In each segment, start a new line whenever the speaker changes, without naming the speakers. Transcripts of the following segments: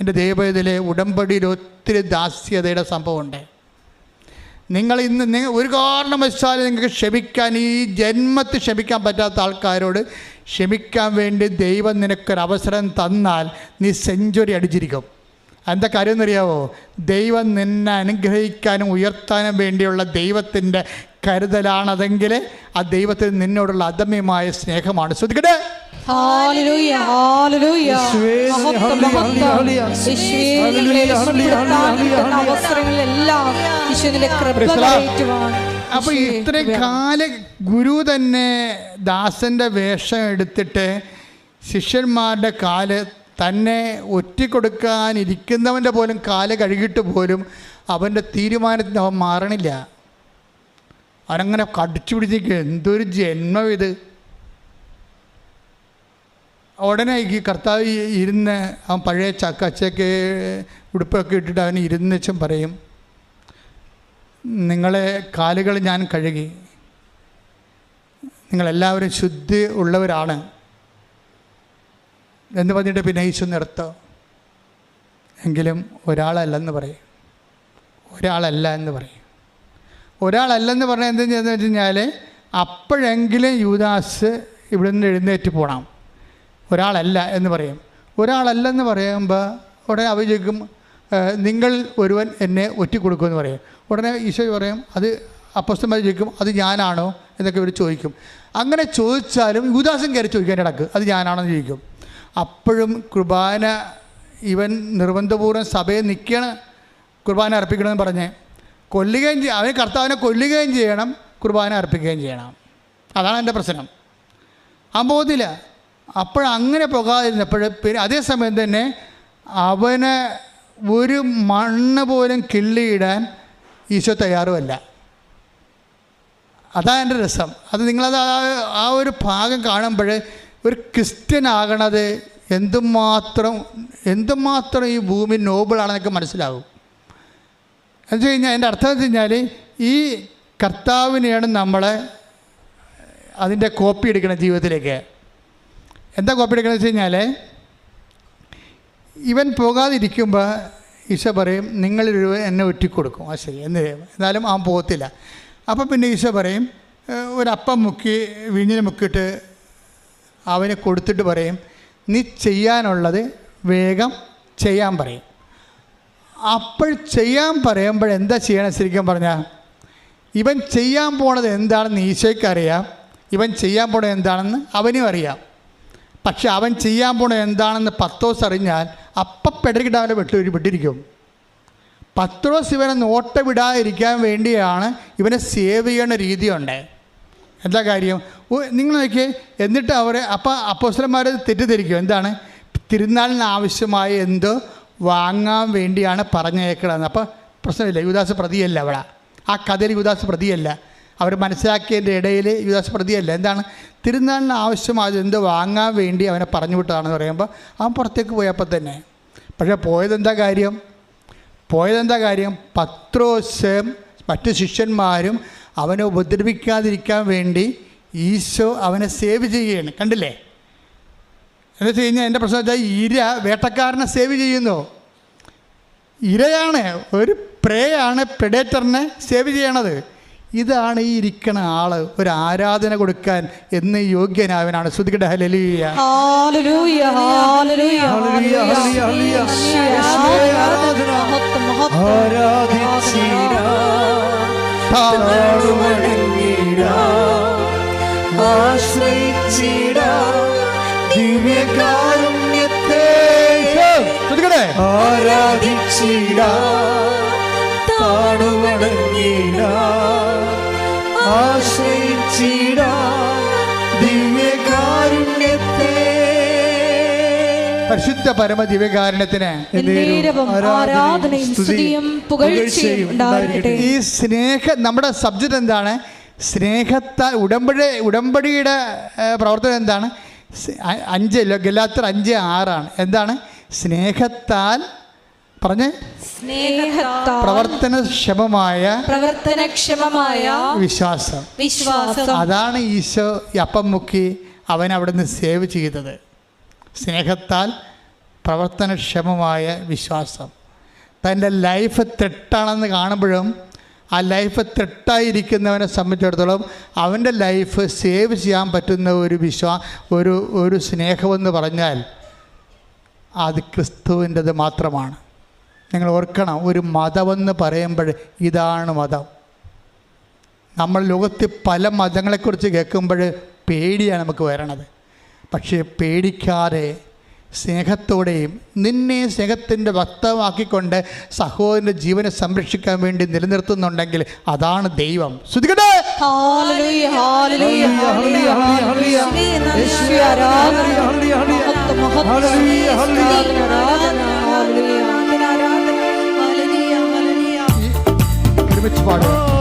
എന്റെ ദൈവത്തിലെ ഉടമ്പടിയിൽ ഒത്തിരി ദാസ്യതയുടെ സംഭവമുണ്ട്. നിങ്ങൾ ഇന്ന് നിങ്ങൾ ഒരു കാരണവശാലും നിങ്ങൾക്ക് ക്ഷമിക്കാൻ ഈ ജന്മത്തിൽ ക്ഷമിക്കാൻ പറ്റാത്ത ആൾക്കാരോട് ക്ഷമിക്കാൻ വേണ്ടി ദൈവം നിനക്കൊരു അവസരം തന്നാൽ നീ സെഞ്ചുറി അടിച്ചിരിക്കും. എന്താ കാര്യം എന്നറിയാവോ ദൈവം നിന്നെ അനുഗ്രഹിക്കാനും ഉയർത്താനും വേണ്ടിയുള്ള ദൈവത്തിന്റെ കരുതലാണതെങ്കിൽ ആ ദൈവത്തിന് നിന്നോടുള്ള അദമ്യമായ സ്നേഹമാണ്. ശ്രദ്ധിക്കട്ടെ?
ഈശോയെ
ഇത്രയും കാല ഗുരു തന്നെ ദാസന്റെ വേഷം എടുത്തിട്ട് ശിഷ്യന്മാരുടെ കാൽ തന്നെ ഒറ്റിക്കൊടുക്കാനിരിക്കുന്നവന്റെ പോലും കാൽ കഴുകിട്ട് പോലും അവന്റെ തീരുമാനത്തിന് അവൻ മാറണില്ല. അവനങ്ങനെ കടിച്ചു പിടിച്ചിരിക്കുക എന്തൊരു ജന്മം ഇത്. ഉടനെ ഈ കർത്താവ് ഇരുന്ന് അവൻ പഴയ ചക്ക അച്ചക്ക് ഉടുപ്പൊക്കെ ഇട്ടിട്ട് അവൻ ഇരുന്നച്ചും പറയും നിങ്ങളെ കാലുകൾ ഞാൻ കഴുകി. നിങ്ങളെല്ലാവരും ശുദ്ധി ഉള്ളവരാണ്. എന്ന് പറഞ്ഞിട്ട് പിന്നെ ഈശു നിർത്തോ. എങ്കിലും ഒരാളല്ലെന്ന് പറയും. ഒരാളല്ല എന്ന് പറയും. ഒരാളല്ലെന്ന് പറഞ്ഞാൽ എന്തെന്ന് വെച്ച് കഴിഞ്ഞാൽ അപ്പോഴെങ്കിലും യൂദാസ് ഇവിടെ നിന്ന് എഴുന്നേറ്റ് പോകണം ഒരാളല്ല എന്ന് പറയും. ഒരാളല്ലെന്ന് പറയുമ്പോൾ ഉടനെ അവർ ചോദിക്കും നിങ്ങൾ ഒരുവൻ എന്നെ ഒറ്റിക്കൊടുക്കുമെന്ന് പറയും. ഉടനെ ഈശോ പറയും അത് അപ്പസ്തന്മാർ ചോദിക്കും അത് ഞാനാണോ? എന്നൊക്കെ ഇവർ ചോദിക്കും. അങ്ങനെ ചോദിച്ചാലും യുദാസം കയറി ചോദിക്കാൻ ഇടയ്ക്ക് അത് ഞാനാണെന്ന് ചോദിക്കും. അപ്പോഴും കുർബാന ഇവൻ നിർബന്ധപൂർവം സഭയെ നിൽക്കണ കുർബാന അർപ്പിക്കണമെന്ന് പറഞ്ഞ് കൊല്ലുകയും ചെയ്യ അവന് കർത്താവിനെ കൊല്ലുകയും ചെയ്യണം കുർബാന അർപ്പിക്കുകയും ചെയ്യണം. അതാണ് എന്റെ പ്രശ്നം. പോകുന്നില്ല അപ്പോഴങ്ങനെ പോകാതിരുന്നപ്പോൾ പിന്നെ അതേസമയം തന്നെ അവന് ഒരു മണ്ണ് പോലും കിള്ളിയിടാൻ ഈശോ തയ്യാറുമല്ല. അതാണ് എന്റെ രസം. അത് നിങ്ങളത് ആ- ഒരു ഭാഗം കാണുമ്പോൾ ഒരു ക്രിസ്ത്യൻ ആകണത് എന്തുമാത്രം എന്തുമാത്രം ഈ ഭൂമി നോബിളാണെന്നൊക്കെ മനസ്സിലാവും. എന്ന് വെച്ച് കഴിഞ്ഞാൽ എന്റെ അർത്ഥം വെച്ച് കഴിഞ്ഞാൽ ഈ കർത്താവിനെയാണ് നമ്മൾ അതിന്റെ കോപ്പി എടുക്കണം ജീവിതത്തിലേക്ക്. എന്താ കോപ്പി എടുക്കണമെന്ന് വെച്ച് കഴിഞ്ഞാൽ ഇവൻ പോകാതിരിക്കുമ്പോൾ ഈശോ പറയും നിങ്ങളൊരു എന്നെ ഒറ്റിക്കൊടുക്കും. ആ ശരി എന്ന്. എന്നാലും അവൻ പോകത്തില്ല. അപ്പം പിന്നെ ഈശോ പറയും "ഏഹ്, ഒരപ്പം മുക്കി വിഞ്ഞിനെ മുക്കിയിട്ട് അവന് കൊടുത്തിട്ട് പറയും നീ ചെയ്യാനുള്ളത് വേഗം ചെയ്യാൻ പറയും. അപ്പോൾ ചെയ്യാൻ പറയുമ്പോൾ എന്താ ചെയ്യണം ശരിക്കും പറഞ്ഞാൽ ഇവൻ ചെയ്യാൻ പോണത് എന്താണെന്ന് ഈശോയ്ക്ക് അറിയാം ഇവൻ ചെയ്യാൻ പോണത് എന്താണെന്ന് അവനും അറിയാം. പക്ഷെ അവൻ ചെയ്യാൻ പോണത് എന്താണെന്ന് പത്തോസ് അറിഞ്ഞാൽ അപ്പം പെടരിക്കിട്ട് അവനെ വിട്ടു വിട്ടിരിക്കും പത്രോസ് ഇവനെ നോട്ട വിടാതിരിക്കാൻ വേണ്ടിയാണ് ഇവനെ സേവ് ചെയ്യണ രീതിയുണ്ട്. എന്താ കാര്യം? നിങ്ങൾ നോക്കിയേ എന്നിട്ട് അവർ അപ്പം അപ്പോസ്റ്റലന്മാർ തെറ്റിദ്ധരിക്കും. എന്താണ്? തിരുനാളിന് ആവശ്യമായ എന്ത് വാങ്ങാൻ വേണ്ടിയാണ് പറഞ്ഞേക്കണമെന്ന് അപ്പോൾ പ്രശ്നമില്ല യുവദാസ് പ്രതിയല്ല അവിടെ. ആ കഥയിൽ യുവദാസ് പ്രതിയല്ല. അവർ മനസ്സിലാക്കിയതിന്റെ ഇടയിൽ യുവദാസ് പ്രതിയല്ല എന്താണ്? തിരുനാളിന് ആവശ്യമായത് എന്ത് വാങ്ങാൻ വേണ്ടി അവനെ പറഞ്ഞു വിട്ടതാണെന്ന് പറയുമ്പോൾ അവൻ പുറത്തേക്ക് പോയപ്പോൾ തന്നെ. പക്ഷേ പോയതെന്താ കാര്യം? പോയതെന്താ കാര്യം? പത്രോസ് മറ്റ് ശിഷ്യന്മാരും അവനെ ഉപദ്രവിക്കാതിരിക്കാൻ വേണ്ടി ഈശോ അവനെ സേവ് ചെയ്യുകയാണ്. കണ്ടില്ലേ? എന്ന് വെച്ച് കഴിഞ്ഞാൽ എന്റെ പ്രശ്നം വെച്ചാൽ ഇര വേട്ടക്കാരനെ സേവ് ചെയ്യുന്നു. ഇരയാണ് ഒരു പ്രേയാണ് പ്രെഡേറ്ററിനെ സേവ് ചെയ്യണത്. ഇതാണ് ഈ ഇരിക്കണ ആൾ. ഒരു ആരാധന കൊടുക്കാൻ എന്ന് യോഗ്യനാവനാണ് ശ്രുതികട ഹലലിയ
ആരാധിച്ചിടാ ദിവ്യകാരുണ്യത്തെ. താണുവണങ്ങിടാ ആശ്രയിച്ചിടാ ദിവ്യകാരുണ്യത്തെ.
പരിശുദ്ധ പരമ ദിവ്യകാരണത്തിന്
ആരാധനയും സ്തുതിയും പുകഴ്ചയും ഉണ്ടായിരിക്കട്ടെ.
ഈ സ്നേഹ നമ്മുടെ സബ്ജക്റ്റ് എന്താണ്? സ്നേഹത്താൽ ഉടമ്പടി ഉടമ്പടിയുടെ പ്രവർത്തനം എന്താണ്? അഞ്ച് ഗലാത്തർ അഞ്ച് ആറാണ്. എന്താണ്? സ്നേഹത്താൽ പറഞ്ഞ്? പ്രവർത്തനക്ഷമമായ
പ്രവർത്തനക്ഷമമായ
വിശ്വാസം.
വിശ്വാസം.
അതാണ് ഈശോ അപ്പം മുക്കി അവൻ അവിടെ നിന്ന് സേവ് ചെയ്തത്. സ്നേഹത്താൽ പ്രവർത്തനക്ഷമമായ വിശ്വാസം. തന്റെ ലൈഫ് തെട്ടാണെന്ന് കാണുമ്പോഴും ആ ലൈഫ് തെട്ടായിരിക്കുന്നവനെ സംബന്ധിച്ചിടത്തോളം അവന്റെ ലൈഫ് സേവ് ചെയ്യാൻ പറ്റുന്ന ഒരു വിശ്വാ ഒരു ഒരു സ്നേഹമെന്ന് പറഞ്ഞാൽ അത് ക്രിസ്തുവിന്റെത് മാത്രമാണ്. നിങ്ങൾ ഓർക്കണം ഒരു മതമെന്ന് പറയുമ്പോൾ ഇതാണ് മതം. നമ്മൾ ലോകത്തിൽ പല മതങ്ങളെക്കുറിച്ച് കേൾക്കുമ്പോൾ പേടിയാണ് നമുക്ക് വരണത്. പക്ഷേ പേടിക്കാതെ സ്നേഹത്തോടെയും നിന്നെ സ്നേഹത്തിന്റെ വക്തമാക്കിക്കൊണ്ട് സഹോദരന്റെ ജീവനെ സംരക്ഷിക്കാൻ വേണ്ടി നിലനിർത്തുന്നുണ്ടെങ്കിൽ അതാണ് ദൈവം. ശ്രുതികട്ടെ
ഹല്ലേലൂയ
ഒരുമിച്ച് പാടുക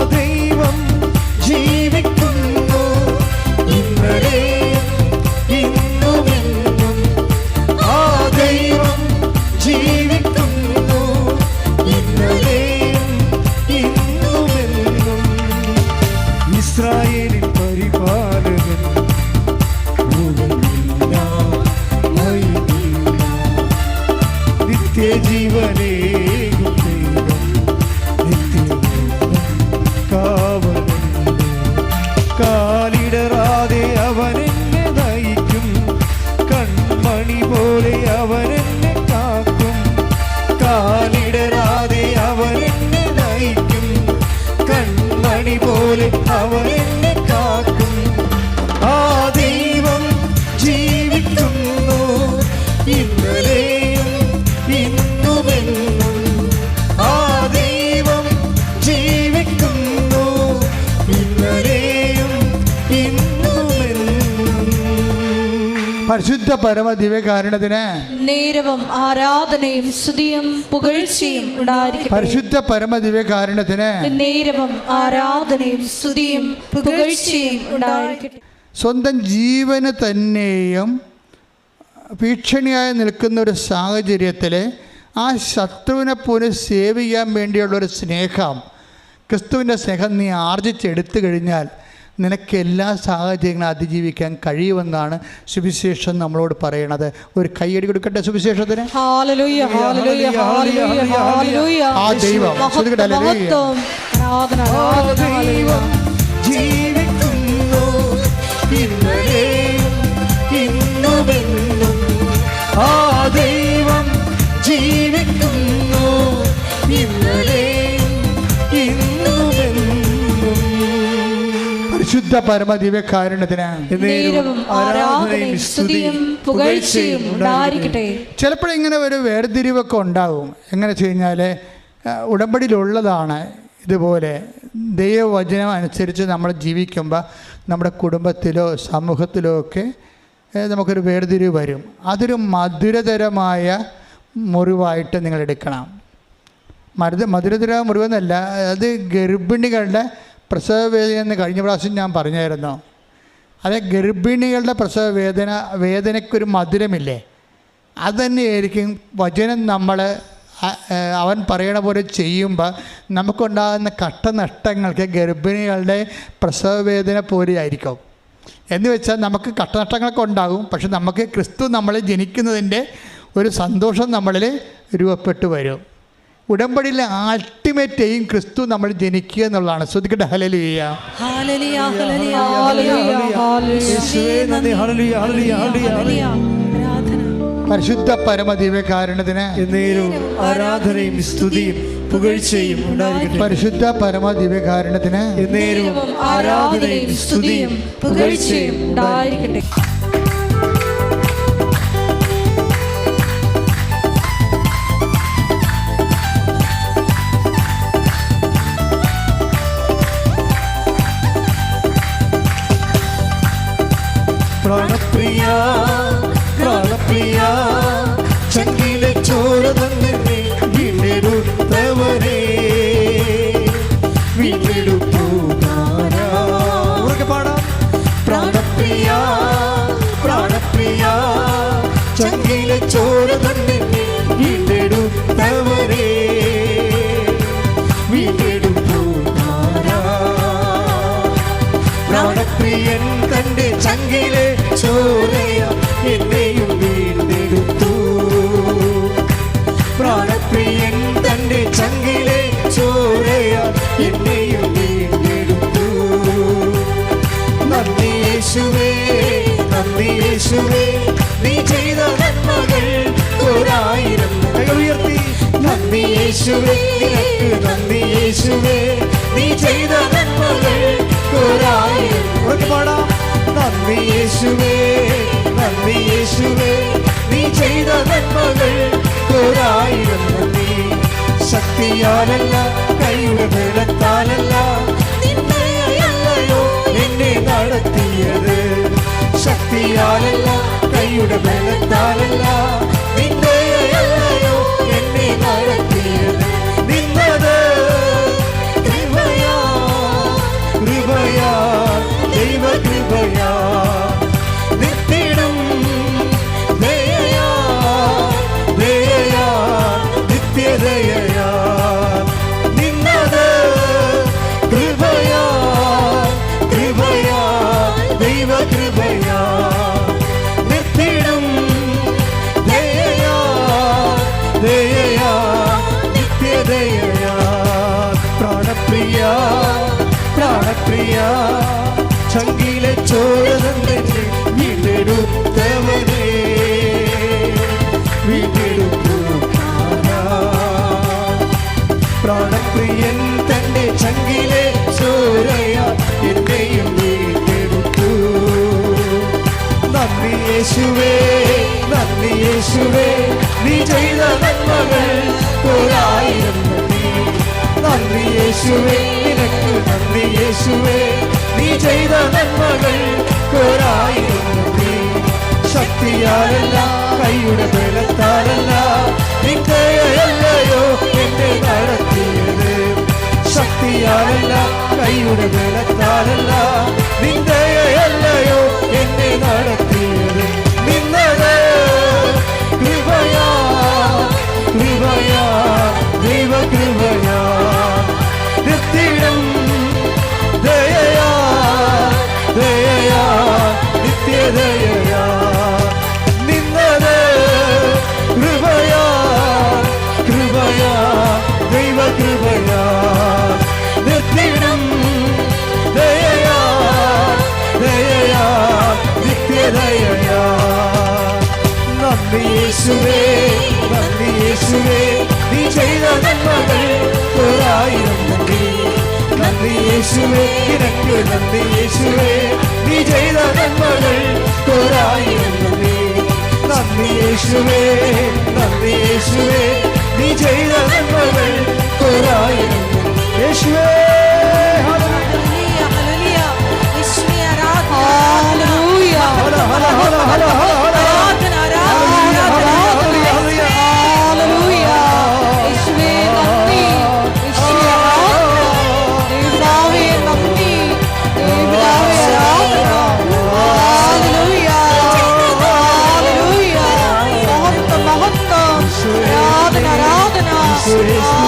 പരിശുദ്ധ പരമ ദിവ്യകാരണത്തിന്
നേരവും ആരാധനയും സ്തുതിയും പുകഴ്ചയും ഉണ്ടായിരിക്കും
പരിശുദ്ധ പരമ ദിവ്യകാരണത്തിന്
നേരവും ആരാധനയും സ്തുതിയും പുകഴ്ചയും ഉണ്ടായിരിക്കും
സ്വന്തം ജീവന് തന്നെയും ഭീഷണിയായി നിൽക്കുന്ന ഒരു സാഹചര്യത്തിൽ ആ ശത്രുവിനെ പോലും സേവ് ചെയ്യാൻ വേണ്ടിയുള്ള ഒരു സ്നേഹം ക്രിസ്തുവിന്റെ സ്നേഹം നീ ആർജിച്ചെടുത്തു കഴിഞ്ഞാൽ നിനക്ക് എല്ലാ സാഹചര്യങ്ങളും അതിജീവിക്കാൻ കഴിയുമെന്നാണ് സുവിശേഷം നമ്മളോട് പറയണത്. ഒരു കൈയടി കൊടുക്കട്ടെ സുവിശേഷത്തിന്? ആ ദൈവം. ശ്രുതികട്ടെ, പരിശുദ്ധ പരമ
ഉണ്ടായിരിക്കട്ടെ.
ചിലപ്പോഴിങ്ങനെ ഒരു വേർതിരിവൊക്കെ ഉണ്ടാകും എങ്ങനെ വെച്ച് കഴിഞ്ഞാൽ ഉടമ്പടിയിലുള്ളതാണ് ഇതുപോലെ ദൈവവചനം അനുസരിച്ച് നമ്മൾ ജീവിക്കുമ്പോൾ നമ്മുടെ കുടുംബത്തിലോ സമൂഹത്തിലോ ഒക്കെ നമുക്കൊരു വേർതിരിവ് വരും. അതൊരു മധുരതരമായ മുറിവായിട്ട് നിങ്ങൾ എടുക്കണം മരുത് മധുരതര മുറിവെന്നല്ല അത് ഗർഭിണികളുടെ പ്രസവ വേദന കഴിഞ്ഞ പ്രാവശ്യം ഞാൻ പറഞ്ഞായിരുന്നു. അതെ ഗർഭിണികളുടെ പ്രസവ വേദന വേദനയ്ക്കൊരു മധുരമില്ലേ? അതുതന്നെയായിരിക്കും വചനം നമ്മൾ അവൻ പറയണ പോലെ ചെയ്യുമ്പോൾ നമുക്കുണ്ടാകുന്ന കട്ടനഷ്ടങ്ങൾക്ക് ഗർഭിണികളുടെ പ്രസവ വേദന പോലെയായിരിക്കും. എന്ന് വെച്ചാൽ നമുക്ക് കട്ടനഷ്ടങ്ങളൊക്കെ ഉണ്ടാകും പക്ഷെ നമുക്ക് ക്രിസ്തു നമ്മളെ ജനിക്കുന്നതിന്റെ ഒരു സന്തോഷം നമ്മളിൽ രൂപപ്പെട്ടു വരും. ഉടമ്പടിയിലെ അൾട്ടിമേറ്റ് എയിം ക്രിസ്തു നമ്മൾ ജനിക്കുക എന്നുള്ളതാണ്. ശ്രദ്ധിക്കട്ടെ ഹലലിയ
ഹല്ലേലൂയ ഹല്ലേലൂയ ഹല്ലേലൂയ
യേശുവേ നന്ദി. Hallelujah hallelujah hallelujah. ഹല്ലേലൂയ.
ആരാധന.
പരിശുദ്ധ പരമദിവ്യകാരണത്തിന്
എന്നേരും ആരാധനയും സ്തുതിയും പുകഴ്ചയും ഉണ്ടായിരിക്കട്ടെ.
പരിശുദ്ധ പരമദിവ്യകാരണത്തിന്
എന്നേരും
ആരാധനയും സ്തുതിയും പുകഴ്ചയും ഉണ്ടായിരിക്കട്ടെ.
പ്രാണപ്രിയ പ്രാണപ്രിയ ചങ്കിലെ ചോര തന്നെ വീണ്ടെടുത്തവരെ ഉറക്കെ പാടാം. പ്രാണപ്രിയ പ്രാണപ്രിയ ചങ്കിലെ ചോര തന്നെ വീണ്ടെടുത്തവരെ വീണ്ടെടുപ്പുകാരാ പ്രാണപ്രിയൻ തന്റെ ചങ്കിലെ എന്നെയും വീണ്ടെടുത്തു. പ്രാണപ്രിയൻ തന്റെ ചങ്കിലെ ചോരയാ എന്നെയും വീണ്ടെടുത്തു. നന്ദി യേശുവേ നന്ദി യേശുവേ നീ ചെയ്ത നന്മകൾ ഒരായിരം ഉയർത്തി. നന്ദി യേശുവേ നിനക്ക് യേശുവേ നീ ചെയ്ത നന്മകൾ ഒരായിരം. പാടാം. നന്ദി യേശുവേ. നന്ദി യേശുവേ. നീ ചെയ്ത നന്മകൾ ഒരായിരം നന്ദി. ശക്തിയാലല്ല കൈയുടെ ബലത്താലല്ല നിന്നെയല്ലയോ എന്നെ നടത്തിയത്. ശക്തിയാലല്ല കൈയുടെ ബലത്താലല്ല നിന്നെയല്ലയോ എന്നെ നടത്തിയത്. ചങ്കിലെ ചോരയ എന്നെയും വീണ്ടെടുത്തു നന്ദി യേശുവേ നന്ദി യേശുവേ നീ ചെയ്ത നന്മകൾ ഒരായിരം നന്ദി. യേശുവേ നന്ദി യേശുവേ നീ ചെയ്ത നന്മകൾ ഒരായിരം ശക്തിയാലല്ല കൈയുടെ ബലത്താലല്ല നിന്റെയല്ലയോ കൈയുടെ ബലത്താലല്ല നിന്ദയല്ലയോ എന്നെ നടത്തിയത്? നിന്നത് കൃപയാ കൃപയാ ദൈവ കൃപയാ നിത്യടം ദയയാ ദയയാ നിത്യദയയാ നന്ദി യേശുവേ നന്ദി യേശുവേ. നീ ചെയ്ത നന്മകൾ ഒരായിരം നന്ദി. നന്ദി യേശുവേ നിനക്ക് നന്ദി യേശുവേ. നീ ചെയ്ത നന്മകൾ ഒരായിരം നന്ദി. നന്ദി യേശുവേ നന്ദി യേശുവേ. നീ ചെയ്ത നന്മകൾ ഒരായിരം യേശുവേ. ഹല, ഹല, ഹല, ഹല,
Christmas.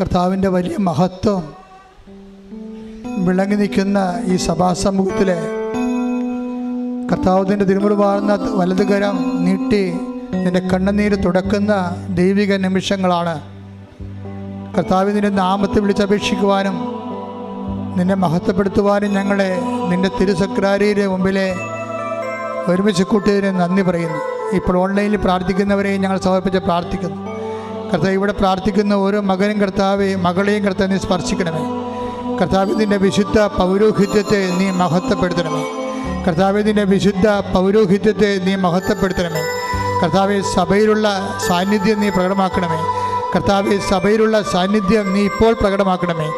കർത്താവിന്റെ വലിയ മഹത്വം. വിളങ്ങി നിൽക്കുന്ന ഈ സഭാസമൂഹത്തിലെ കർത്താവിന്റെ തിരുമുറുവാർന്ന വലതുകരം നീട്ടി നിന്റെ കണ്ണുനീര് തുടക്കുന്ന ദൈവിക നിമിഷങ്ങളാണ്. കർത്താവിന്റെ നാമത്തെ വിളിച്ചപേക്ഷിക്കുവാനും നിന്നെ മഹത്വപ്പെടുത്തുവാനും ഞങ്ങളെ നിന്റെ തിരുസക്രാരിയുടെ മുമ്പിലെ ഒരുമിച്ച് കൂട്ടിയതിന് നന്ദി പറയുന്നു. ഇപ്പോൾ ഓൺലൈനിൽ പ്രാർത്ഥിക്കുന്നവരെയും ഞങ്ങൾ സമർപ്പിച്ച് പ്രാർത്ഥിക്കുന്നു. കർത്താവ് ഇവിടെ പ്രാർത്ഥിക്കുന്ന ഓരോ മകനും കർത്താവെ മകളെയും കർത്താവ് നീ സ്പർശിക്കണമേ. കർത്താവ് നിന്റെ വിശുദ്ധ പൗരോഹിത്യത്തെ നീ മഹത്വപ്പെടുത്തണമേ. കർത്താവ് നിന്റെ വിശുദ്ധ പൗരോഹിത്യത്തെ നീ മഹത്വപ്പെടുത്തണമേ. കർത്താവെ സഭയിലുള്ള സാന്നിധ്യം നീ പ്രകടമാക്കണമേ. കർത്താവെ സഭയിലുള്ള സാന്നിധ്യം നീ ഇപ്പോൾ പ്രകടമാക്കണമേ.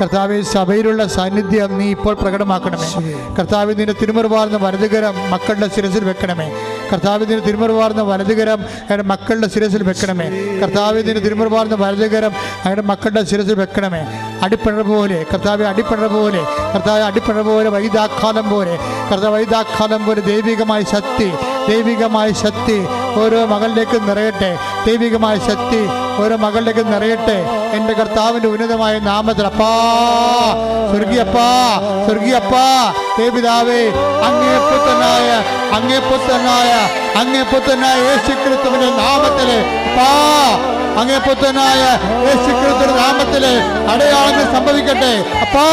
കർത്താവെ സഭയിലുള്ള സാന്നിധ്യം നീ ഇപ്പോൾ പ്രകടമാക്കണമേ. കർത്താവ് നിന്റെ തിരുമറുവാർന്ന വലതുകരം മക്കളുടെ ശിരസിൽ വെക്കണമേ. കർത്താവ് നിന്റെ തിരുമറുവാർന്ന വലതുകരം അയാളുടെ മക്കളുടെ ശിരസിൽ വെക്കണമേ. കർത്താവ് നിന്റെ തിരുമറുവാർന്ന വലതുകരം അയാളുടെ മക്കളുടെ ശിരസിൽ വെക്കണമേ. അടിപ്പിണർ പോലെ കർത്താവ് അടിപ്പിണർ പോലെ കർത്താവ് അടിപ്പിണർ പോലെ വൈദാഖാലം പോലെ കർത്താവ് വൈദാഖാലം പോലെ ദൈവികമായ ശക്തി ദൈവികമായ ശക്തി ഓരോ മകളിലേക്ക് നിറയട്ടെ. ദൈവികമായ ശക്തി ഓരോ മകളിലേക്ക് നിറയട്ടെ. എന്റെ കർത്താവിന്റെ ഉന്നതമായ നാമത്തിൽ അപ്പാ സ്വർഗീയപ്പാ സ്വർഗീയപ്പാ ദേവിതാവേ അങ്ങേ പുത്തനായ അങ്ങേ പുത്തനായ യേശു ക്രിസ്തുവിന്റെ അപ്പാ അങ്ങേ പുത്തനായ യേശു ക്രിസ്തുവിന്റെ അടയാളങ്ങൾ സംഭവിക്കട്ടെ. അപ്പാ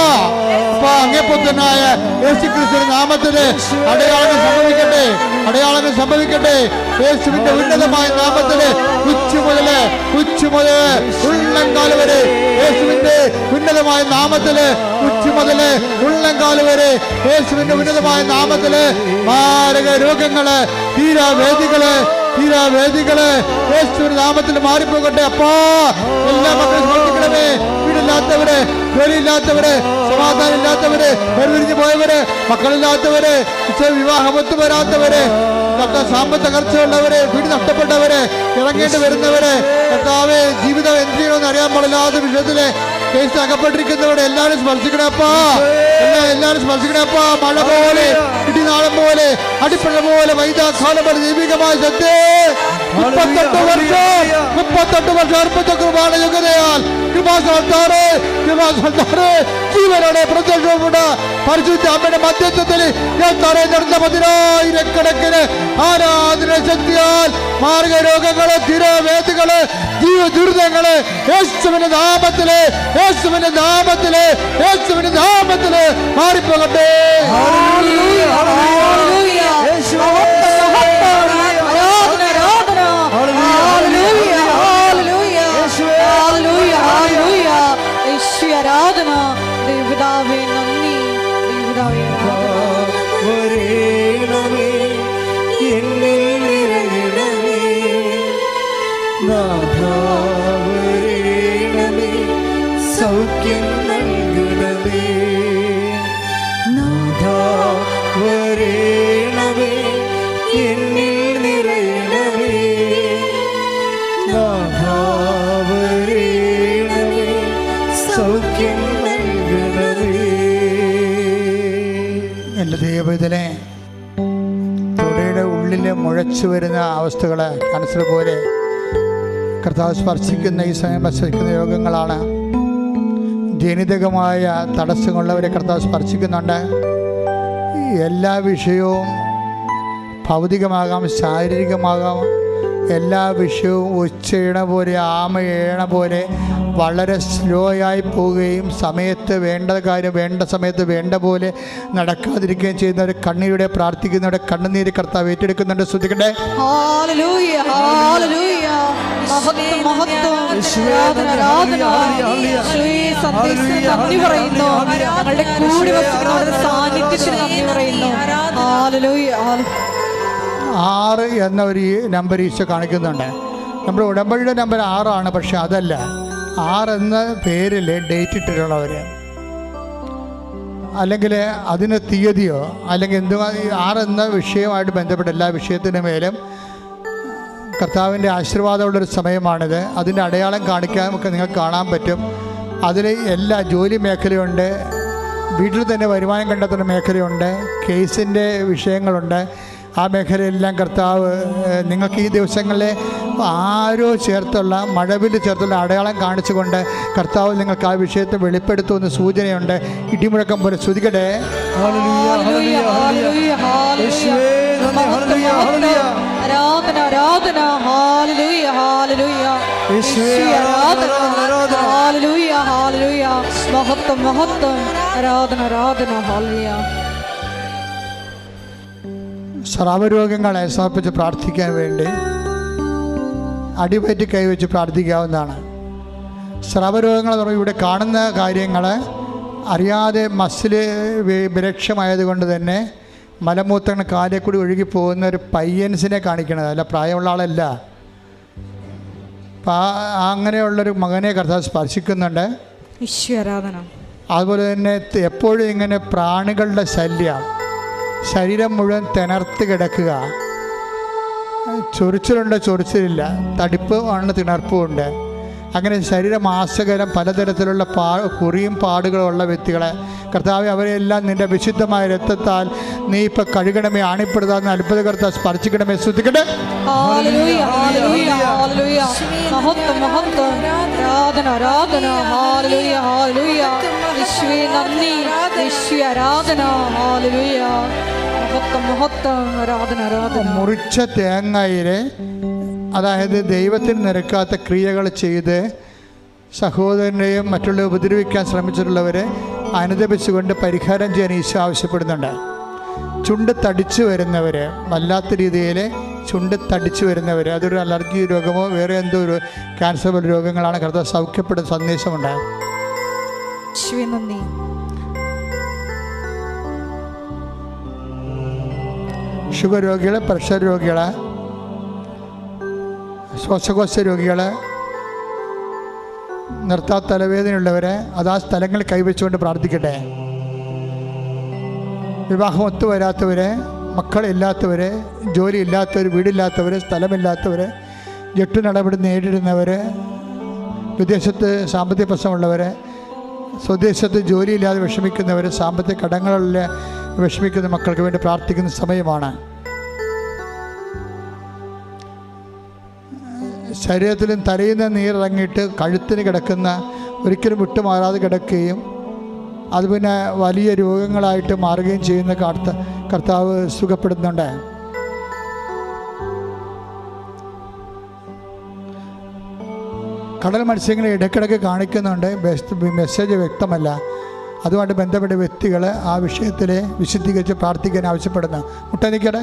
അപ്പാ അങ്ങേ പുത്തനായ യേശു ക്രിസ്തുവിന്റെ അടയാളങ്ങൾ സംഭവിക്കട്ടെ. അടയാളങ്ങൾ സംഭവിക്കട്ടെ. യേശുവിന്റെ ഉന്നതമായ നാമത്തിൽ ഉച്ച മുതൽ ഉച്ച മുതൽ വരെ യേശുവിന്റെ ഉന്നതമായ നാമത്തിൽ ഉച്ച ഉള്ളംകാൽ വരെ യേശുവിന്റെ ഉന്നതമായ നാമത്തിൽ മാരക രോഗങ്ങൾ തീരാവേദികൾ തീരാവേദികൾ യേശുവിന്റെ നാമത്തിൽ മാറിപ്പോകട്ടെ. അപ്പാ എല്ലാ മക്കളും വീടില്ലാത്തവര് ജോലിയില്ലാത്തവര് സമാധാനം ഇല്ലാത്തവര് വേർതിരിഞ്ഞു പോയവര് മക്കളില്ലാത്തവര് വിവാഹം വിവാഹമൊത്തു വരാത്തവര് സാമ്പത്ത തകർച്ചയുള്ളവര് വീട് നഷ്ടപ്പെട്ടവര് ഇറങ്ങേണ്ടി വരുന്നവര് ജീവിതം എന്ത് ചെയ്യണമെന്ന് അറിയാൻ പാടില്ലാത്ത വിഷയത്തിൽ കേസ് അകപ്പെട്ടിരിക്കുന്നവരുടെ എല്ലാവരും സ്പർശിക്കണപ്പാ എല്ലാ എല്ലാവരും സ്പർശിക്കണപ്പാ മഴ പോലെ ഇടിനാളം പോലെ അടിപ്പഴ പോലെ വൈദാഖാലം പോലെ ദൈവികമായ ശക്തി. മുപ്പത്തെട്ട് വർഷം മുപ്പത്തെട്ട് വർഷം അർപ്പത്തെ കുർബാന യുഗതയാൽ കൃപാസാൽത്താറ് കൃപാസാൽത്താറ് ജീവനോടെ പ്രത്യക്ഷപ്പെട്ട പരിശുദ്ധ അമ്മയുടെ മധ്യത്വത്തിൽ ഞാൻ തറയെ നടന്ന പതിനായിരക്കണക്കിന് ആരാധന ശക്തിയാൽ മാർഗ രോഗങ്ങൾ തിരവേദികൾ ജീവ ദുരിതങ്ങൾ യേശുവിന്റെ നാമത്തിൽ യേശുവിന്റെ നാമത്തിൽ യേശുവിന്റെ നാമത്തിൽ മാറിപ്പോകട്ടെ.
ആരാധന, ആരാധന.
നാഥാ വരേണമേ സൗഖ്യം നൽകണമേ. നാഥാവരേണമേ എന്നിൽ നിറയണമേ. നാഥാവരേണമേ സൗഖ്യം നൽകണമേ.
എന്റെ ദൈവത്തിലെ തുടയുടെ ഉള്ളിൽ മുഴച്ചു വരുന്ന അവസ്ഥകൾ ക്യാൻസർ പോലെ കർത്താവ് സ്പർശിക്കുന്ന ഈ സമയം സ്പർശിക്കുന്ന യോഗങ്ങളാണ് ജനിതകമായ തടസ്സങ്ങളുള്ളവരെ കർത്താവ് സ്പർശിക്കുന്നുണ്ട്. എല്ലാ വിഷയവും ഭൗതികമാകാം ശാരീരികമാകാം. എല്ലാ വിഷയവും ഉച്ചയിണ പോലെ ആമയേണ പോലെ വളരെ സ്ലോ ആയി പോവുകയും സമയത്ത് വേണ്ട കാര്യം വേണ്ട സമയത്ത് വേണ്ട പോലെ നടക്കാതിരിക്കുകയും ചെയ്യുന്നവർ കണ്ണീരുടെ പ്രാർത്ഥിക്കുന്നവരുടെ കണ്ണുനീര് കർത്താവ് ഏറ്റെടുക്കുന്നുണ്ട്. ശ്രദ്ധിക്കട്ടെ. ആറ് എന്ന ഒരു നമ്പർ ഈശോ കാണിക്കുന്നുണ്ട്. നമ്മുടെ ഉടമ്പടിയുടെ നമ്പർ ആറാണ് പക്ഷെ അതല്ല. ആറ് എന്ന പേരിൽ ഡേറ്റ് ഇട്ടിട്ടുള്ളവർ അല്ലെങ്കിൽ അതിന് തീയതിയോ അല്ലെങ്കിൽ എന്തുവാ ആർ എന്ന വിഷയവുമായിട്ട് ബന്ധപ്പെട്ട എല്ലാ വിഷയത്തിന്റെ മേലും കർത്താവിന്റെ ആശീർവാദമുള്ളൊരു സമയമാണിത്. അതിന്റെ അടയാളം കാണിക്കാൻ നിങ്ങൾക്ക് കാണാൻ പറ്റും. അതിൽ എല്ലാ ജോലി മേഖലയുണ്ട്. വീട്ടിൽ തന്നെ വരുമാനം കണ്ടെത്തുന്ന മേഖലയുണ്ട്. കേസിന്റെ വിഷയങ്ങളുണ്ട്. ആ മേഖലയിലെല്ലാം കർത്താവ് നിങ്ങൾക്ക് ഈ ദിവസങ്ങളിലെ ആരോ ചേർത്തുള്ള മഴവിൽ ചേർത്തുള്ള അടയാളം കാണിച്ചുകൊണ്ട് കർത്താവ് നിങ്ങൾക്ക് ആ വിഷയത്തെ വെളിപ്പെടുത്തുമെന്ന് സൂചനയുണ്ട്. ഇടിമുഴക്കം പോലെ
ശ്രുതികടെ
മഹത്വം മഹത്വം. ആരാധന ആരാധന. ഹാലലൂയ
സ്രാവരോഗങ്ങളെ സമർപ്പിച്ച് പ്രാർത്ഥിക്കാൻ വേണ്ടി അടിപറ്റി കൈവച്ച് പ്രാർത്ഥിക്കാവുന്നതാണ്. സ്രാവരോഗങ്ങൾ എന്ന് ഇവിടെ കാണുന്ന കാര്യങ്ങൾ അറിയാതെ മസിൽ വിരക്ഷമായതുകൊണ്ട് തന്നെ മലമൂത്രങ്ങൾ കാലിൽ കൂടി ഒഴുകി പോകുന്ന ഒരു പയ്യൻസിനെ കാണിക്കണത്. അല്ല പ്രായമുള്ള ആളല്ല. അപ്പം അങ്ങനെയുള്ളൊരു മകനെ കർത്താവ് സ്പർശിക്കുന്നുണ്ട്. അതുപോലെ തന്നെ എപ്പോഴും ഇങ്ങനെ പ്രാണികളുടെ ശല്യം. ശരീരം മുഴുവൻ തിണർത്ത് കിടക്കുക. ചൊറിച്ചിലുണ്ട്? ചൊറിച്ചിലില്ല. തടിപ്പ് ആണ് തിണർപ്പുമുണ്ട്. അങ്ങനെ ശരീരമാസകരം പലതരത്തിലുള്ള പാ കുറിയും പാടുകളുള്ള വ്യക്തികളെ കർത്താവ് അവരെല്ലാം നിന്റെ വിശുദ്ധമായ രക്തത്താൽ നീ ഇപ്പം കഴുകണമേ ആണിപ്പെടുത്താന്ന് കർത്താവ് സ്പർശിക്കണമേ. ശ്രദ്ധിക്കട്ടെ
ആരാധന ആരാധന ഹാലലൂയ ഹാലലൂയ യേശുവേ നന്ദി വിശ്വ ആരാധന ഹാലലൂയ
മുറിച്ച തേങ്ങയിൽ അതായത് ദൈവത്തിന് നിരക്കാത്ത ക്രിയകൾ ചെയ്ത് സഹോദരനെയും മറ്റുള്ള ഉപദ്രവിക്കാൻ ശ്രമിച്ചിട്ടുള്ളവരെ അനുദപിച്ചുകൊണ്ട് പരിഹാരം ചെയ്യാൻ ഈശോ ആവശ്യപ്പെടുന്നുണ്ട്. ചുണ്ട് തടിച്ചു വരുന്നവരെ വല്ലാത്ത രീതിയിൽ ചുണ്ട് തടിച്ചു വരുന്നവർ അതൊരു അലർജി രോഗമോ വേറെ എന്തോ ഒരു ക്യാൻസർ പോലെ രോഗങ്ങളാണ് കർത്താവ് സൗഖ്യപ്പെടുന്ന സന്ദേശമുണ്ട്. ഷുഗർ രോഗികൾ പ്രഷർ രോഗികൾ ശ്വാസകോശ രോഗികൾ നിർത്താ തലവേദനയുള്ളവരെ അത് ആ സ്ഥലങ്ങളിൽ കൈവച്ചുകൊണ്ട് പ്രാർത്ഥിക്കട്ടെ. വിവാഹം ഒത്തു വരാത്തവരെ മക്കളില്ലാത്തവർ ജോലി ഇല്ലാത്തവർ വീടില്ലാത്തവർ സ്ഥലമില്ലാത്തവർ ജെട്ടു നടപടി നേരിടുന്നവർ വിദേശത്ത് സാമ്പത്തിക പ്രശ്നമുള്ളവർ സ്വദേശത്ത് ജോലിയില്ലാതെ വിഷമിക്കുന്നവർ സാമ്പത്തിക കടങ്ങളിൽ വിഷമിക്കുന്ന മക്കൾക്ക് വേണ്ടി പ്രാർത്ഥിക്കുന്ന സമയമാണ്. ശരീരത്തിലും തലയിൽ നിന്ന് നീരിറങ്ങിയിട്ട് കഴുത്തിന് കിടക്കുന്ന ഒരിക്കലും വിട്ടുമാറാതെ കിടക്കുകയും അത് പിന്നെ വലിയ രോഗങ്ങളായിട്ട് മാറുകയും ചെയ്യുന്ന കർത്ത കർത്താവ് സുഖപ്പെടുന്നുണ്ട്. കടൽ മത്സ്യങ്ങൾ ഇടയ്ക്കിടയ്ക്ക് കാണിക്കുന്നുണ്ട്. മെസ്സേജ് വ്യക്തമല്ല. അതുമായിട്ട് ബന്ധപ്പെട്ട വ്യക്തികൾ ആ വിഷയത്തിൽ വിശുദ്ധീകരിച്ച് പ്രാർത്ഥിക്കാൻ ആവശ്യപ്പെടുന്നു. മുട്ടനിക്കട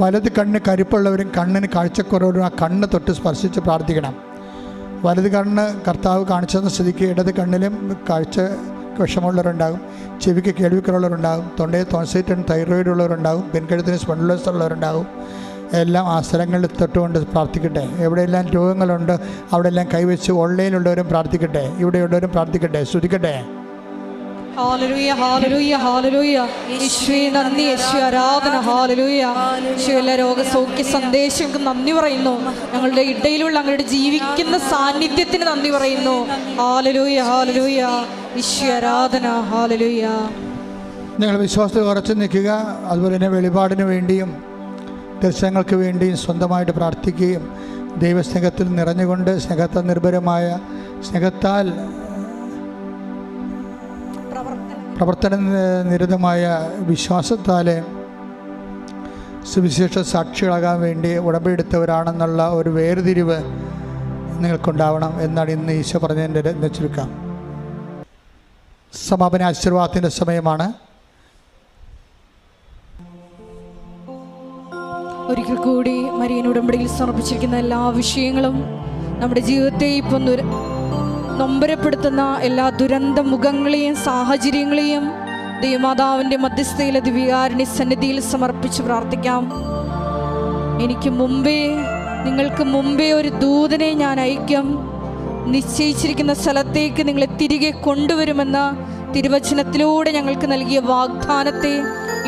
വലത് കണ്ണ് കരുപ്പുള്ളവരും കണ്ണിന് കാഴ്ചക്കുറവരും ആ കണ്ണ് തൊട്ട് സ്പർശിച്ച് പ്രാർത്ഥിക്കണം. വലത് കണ്ണ് കർത്താവ് കാണിച്ചെന്ന സ്ഥിതിക്ക് ഇടത് കണ്ണിലും കാഴ്ച വിഷമമുള്ളവരുണ്ടാകും. ചെവിക്ക് കേൾവിക്കലുള്ളവരുണ്ടാകും തൊണ്ടയിൽ തോൺസൈറ്റൻ തൈറോയിഡ് ഉള്ളവരുണ്ടാകും. പെൺകഴുത്തിന് സ്പൊണ്ടലോസ് ഉള്ളവരുണ്ടാകും. എല്ലാം ആ സ്ഥലങ്ങളിൽ തൊട്ടുകൊണ്ട് പ്രാർത്ഥിക്കട്ടെ. എവിടെയെല്ലാം രോഗങ്ങളുണ്ട് അവിടെയെല്ലാം കൈവച്ച് ഓൺലൈനിലുള്ളവരും പ്രാർത്ഥിക്കട്ടെ. ഇവിടെയുള്ളവരും പ്രാർത്ഥിക്കട്ടെ. ശ്രുതിക്കട്ടെ
രോഗസൗഖ്യ സന്ദേശങ്ങൾക്ക് നന്ദി പറയുന്നു. ഞങ്ങളുടെ ഇടയിലുള്ള അങ്ങയുടെ ജീവിക്കുന്ന സാന്നിധ്യത്തിന് നന്ദി പറയുന്നു. ഹാലലൂയ ഹാലലൂയ യേശു ഹാലലൂയ
നിങ്ങൾ വിശ്വാസത്തിൽ ഉറച്ചു നിൽക്കുക. അതുപോലെ തന്നെ വെളിപാടിന് വേണ്ടിയും ദർശനങ്ങൾക്ക് വേണ്ടിയും സ്വന്തമായിട്ട് പ്രാർത്ഥിക്കുകയും ദൈവസ്നേഹത്തിൽ നിറഞ്ഞുകൊണ്ട് സ്നേഹത്താൽ നിർഭരമായ സ്നേഹത്താൽ പ്രവർത്തന നിരതമായ വിശ്വാസത്താൽ സുവിശേഷ സാക്ഷികളാകാൻ വേണ്ടി ഉടമ്പെടുത്തവരാണെന്നുള്ള ഒരു വേർതിരിവ് നിങ്ങൾക്കുണ്ടാവണം എന്നാണ് ഇന്ന് ഈശോ പറഞ്ഞതിന്റെ എന്ന് ചുരുക്കം സമാപന ആശീർവാദത്തിന്റെ സമയമാണ്.
ഒരിക്കൽ കൂടി മരിയൻ ഉടമ്പടിയിൽ സമർപ്പിച്ചിരിക്കുന്ന എല്ലാ വിഷയങ്ങളും നമ്മുടെ ജീവിതത്തെ ഇപ്പം നൊമ്പരപ്പെടുത്തുന്ന എല്ലാ ദുരന്ത മുഖങ്ങളെയും സാഹചര്യങ്ങളെയും ദൈവമാതാവിന്റെ മധ്യസ്ഥയിലെ ദിവ്യകാരണി സന്നിധിയിൽ സമർപ്പിച്ച് പ്രാർത്ഥിക്കാം. എനിക്ക് മുമ്പേ നിങ്ങൾക്ക് മുമ്പേ ഒരു ദൂതനെ ഞാൻ അയക്കും നിശ്ചയിച്ചിരിക്കുന്ന സ്ഥലത്തേക്ക് നിങ്ങളെ തിരികെ കൊണ്ടുവരുമെന്ന തിരുവചനത്തിലൂടെ ഞങ്ങൾക്ക് നൽകിയ വാഗ്ദാനത്തെ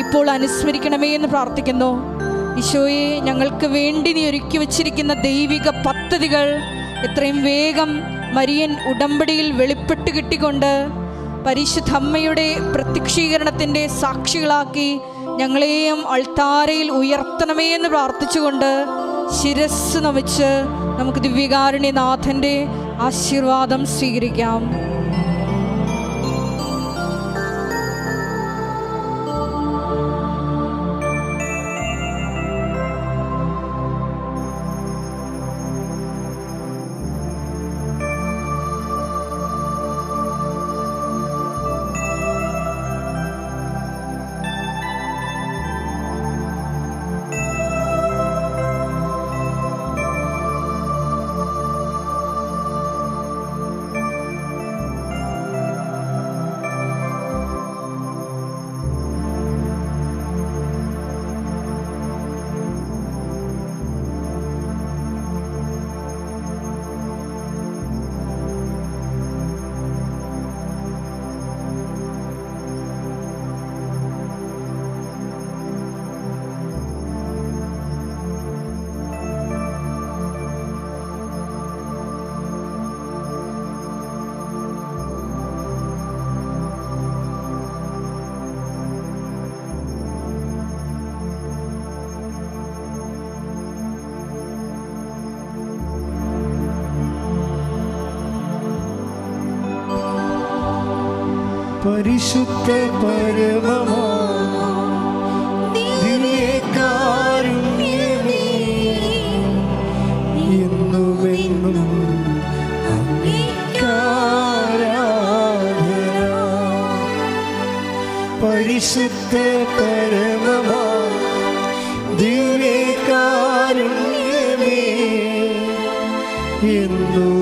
ഇപ്പോൾ അനുസ്മരിക്കണമേ എന്ന് പ്രാർത്ഥിക്കുന്നു. ഈശോയെ ഞങ്ങൾക്ക് വേണ്ടി നീ ഒരുക്കി വച്ചിരിക്കുന്ന ദൈവിക പദ്ധതികൾ എത്രയും വേഗം മരിയൻ ഉടമ്പടിയിൽ വെളിപ്പെട്ട് കിട്ടിക്കൊണ്ട് പരിശുദ്ധ അമ്മയുടെ പ്രത്യക്ഷീകരണത്തിന്റെ സാക്ഷികളാക്കി ഞങ്ങളെയും അൾത്താരയിൽ ഉയർത്തണമേ എന്ന് പ്രാർത്ഥിച്ചുകൊണ്ട് ശിരസ് നമിച്ച് നമുക്ക് ദിവ്യകാരുണ്യനാഥന്റെ ആശീർവാദം സ്വീകരിക്കാം.
പരിശുദ്ധ പരമമാ പരിശുദ്ധ പരമമാ ദിവ്യകാരുണ്യമേ എന്നുമെന്നും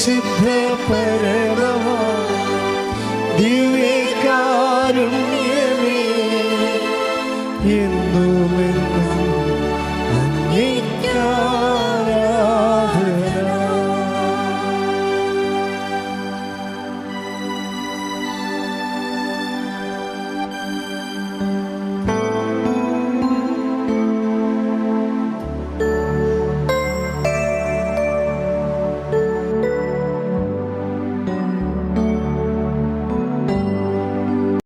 പരിശുദ്ധ